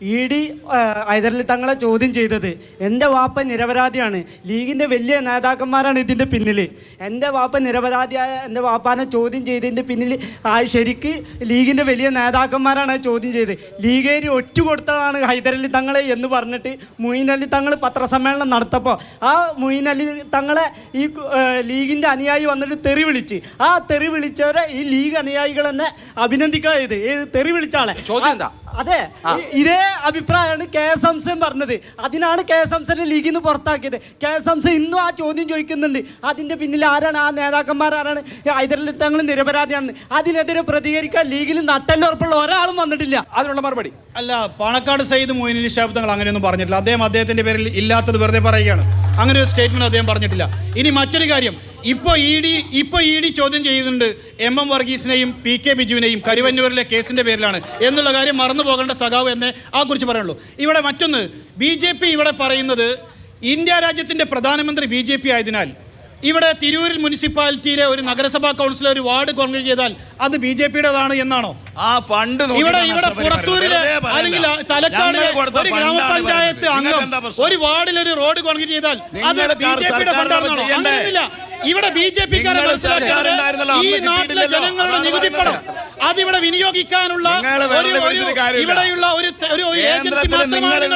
E D Hyderali തങ്ങളെ ചോദ്യം ചെയ്തത് എന്റെ വാപ്പ നിരപരാധിയാണ്. ലീഗിന്റെ വലിയ നേതാക്കന്മാരാണ് ഇതിന്റെ പിന്നിൽ എന്റെ വാപ്പ നിരപരാധിയായ എന്റെ വാപ്പാനെ ചോദ്യം ചെയ്തതിന്റെ പിന്നിൽ ആ ശരിക്ക് ലീഗിന്റെ വലിയ നേതാക്കന്മാരാണ് ചോദ്യം ചെയ്തത്. ലീഗേരി ഒറ്റ കൊടുത്തതാണ് ഹൈദരലി തങ്ങളെ എന്ന് പറഞ്ഞിട്ട് മുയിൻ അലി തങ്ങൾ പത്രസമ്മേളനം നടത്തപ്പോൾ ആ മുയിൻ അലി തങ്ങളെ ഈ ലീഗിന്റെ അനുയായി വന്നിട്ട് തെറി വിളിച്ച് ആ തെറി വിളിച്ചവരെ ഈ ലീഗ് അനുയായികൾ തന്നെ അഭിനന്ദിക്കാതെ ഏത് തെറി വിളിച്ചാളെ ചോദ്യം? അതെ ഇതേ അഭിപ്രായമാണ് കെ എസ് ഹംസൻ പറഞ്ഞത്. അതിനാണ് കെ എസ് ഹംസനെ ലീഗിൽ നിന്ന് പുറത്താക്കിയത്. കെ എസ് ഹംസൻ ഇന്നും ആ ചോദ്യം ചോദിക്കുന്നുണ്ട്. അതിന്റെ പിന്നിൽ ആരാണ്? ആ നേതാക്കന്മാർ ആരാണ്? ഹൈദരലി തങ്ങൾ നിരപരാധിയാണ് അതിനെതിരെ പ്രതികരിക്കാൻ ലീഗിൽ നട്ടല്ലുറപ്പുള്ള ഒരാളും വന്നിട്ടില്ല. അതിനുള്ള മറുപടി. അല്ല പാണക്കാട് സയ്യിദ് മൊയ്നുലി ഷാബ് തങ്ങൾ അങ്ങനെയൊന്നും പറഞ്ഞിട്ടില്ല. അദ്ദേഹം അദ്ദേഹത്തിന്റെ പേരിൽ ഇല്ലാത്തത് വെറുതെ പറയുകയാണ്. അങ്ങനെ ഒരു സ്റ്റേറ്റ്മെന്റ് അദ്ദേഹം പറഞ്ഞിട്ടില്ല. ഇനി മറ്റൊരു കാര്യം. ഇപ്പോൾ ഇ ഡി ഇപ്പോൾ ഇ ഡി ചോദ്യം ചെയ്യുന്നുണ്ട് എം എം വർഗീസിനെയും പി കെ ബിജുവിനെയും കരുവന്നൂരിലെ കേസിന്റെ പേരിലാണ് എന്നുള്ള കാര്യം മറന്നു പോകേണ്ട സഖാവ് എന്നേ ആ കുറിച്ച് പറയുള്ളൂ. ഇവിടെ മറ്റൊന്ന് ബി ജെ പി ഇവിടെ പറയുന്നത് ഇന്ത്യ രാജ്യത്തിന്റെ പ്രധാനമന്ത്രി ബി ജെ പി ആയതിനാൽ ഇവിടെ തിരൂരിൽ മുനിസിപ്പാലിറ്റിയിലെ ഒരു നഗരസഭാ കൗൺസിലർ ഒരു വാർഡ് കോൺഗ്രസ് ചെയ്താൽ അത് ബി ജെ പിയുടേതാണ് എന്നാണോ? ആ ഫണ്ട് ഇവിടെ ഇവിടെ പുറത്തൂരിലെ അല്ലെങ്കിൽ തലക്കാട് ഒരു ഗ്രാമപഞ്ചായത്ത് അംഗം ഒരു വാർഡിൽ ഒരു റോഡ് കോൺക്രീറ്റ് ചെയ്താൽ അത് ബി ജെ പിയുടെ ഫണ്ടാണെന്നാണോ? അങ്ങനെയൊന്നുമില്ല. ഇവിടെ ബി ജെ പിക്കാരെ മനസ്സിലാക്കാതെ ഈ നാട്ടിലെ ജനങ്ങളുടെ നികുതിപ്പണം നികുതി പണം അതിവിടെ വിനിയോഗിക്കാനുള്ള. ഇവിടെയുള്ള ഒരു ഒരു ഏജൻസി മാത്രമാണ്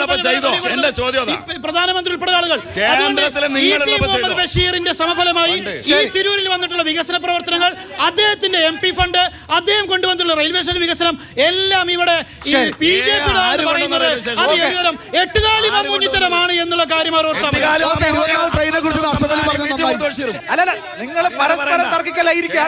പ്രധാനമന്ത്രി ഉൾപ്പെടെ ആളുകൾ. അതുകൊണ്ട്? ബഷീറിന്റെ സമഫലമായി ഈ തിരൂരിൽ വന്നിട്ടുള്ള വികസന പ്രവർത്തനങ്ങൾ അദ്ദേഹത്തിന്റെ എം പി ഫണ്ട് അദ്ദേഹം കൊണ്ടുവന്നിട്ടുള്ള റെയിൽവേ സ്റ്റേഷൻ വികസനം എല്ലാം ഇവിടെ. ബി ജെ ഏ, അത് സ്റ്റേഷൻ? എട്ടുകാലി മമ്മൂഞ്ഞിത്തരമാണ് എന്നുള്ള കാര്യം അവർ ഓർത്താൽ മതി. എട്ടുകാലി ഓക്കേ, ഇരുപത്തിനാല് ട്രെയിനെ കുറിച്ച് അർഷദ് അലി പറഞ്ഞത് നന്നായി. അല്ലല്ല നിങ്ങൾ പരസ്പരം തർക്കിക്കല്ല ഇരിക്കുക.